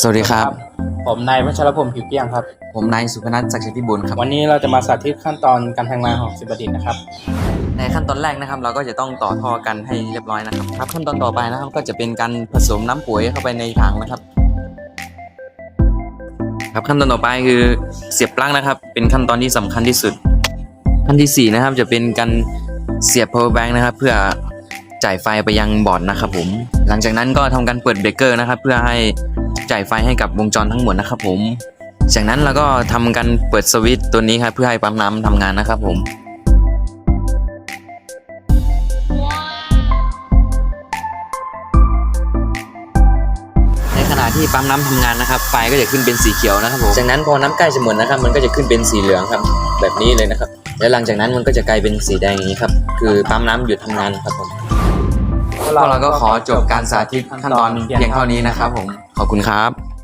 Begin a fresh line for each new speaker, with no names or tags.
สวัสดีครับ
ผมนายวัชรพลผิวเปี้ยงครับ
ผมนายสุพนัทศักดิ์ชัยพิบูลครับ
วันนี้เราจะมาสาธิตขั้นตอนการทำงานของสิบดินนะครับ
ในขั้นตอนแรกนะครับ เราก็จะต้องต่อท่อกันให้เรียบร้อยนะครับครับขั้นตอนต่อไปนะครับ ก็จะเป็นการผสมน้ำปุ๋ยเข้าไปในถังนะครับ ครับขั้นตอนต่อไปคือเสียบปลั๊กนะครับ เป็นขั้นตอนที่สำคัญที่สุด ขั้นที่สี่นะครับ จะเป็นการเสียบ power bank นะครับ เพื่อจ่ายไฟไปยังบอร์ดนะครับผม หลังจากนั้นก็ทำการเปิดเบรกเกอร์นะครับ เพื่อให้ จ่ายไฟให้กับวงจรทั้งหมดนะครับผม จากนั้นเราก็ทำการเปิดสวิตช์ตัวนี้ครับเพื่อให้ปั๊มน้ำทำงานนะครับผมในขณะที่ปั๊มน้ำทำงานนะครับ ไฟก็จะขึ้นเป็นสีเขียวนะครับผม จากนั้นพอน้ำใกล้จะหมดนะครับ มันก็จะขึ้นเป็นสีเหลืองครับ แบบนี้เลยนะครับ แล้วหลังจากนั้นมันก็จะกลายเป็นสีแดงอย่างนี้ครับ คือปั๊มน้ำหยุดทำงานครับผม พวกเราก็ขอจบการสาธิตขั้นตอนเพียงเท่านี้นะครับผม ขอบคุณครับ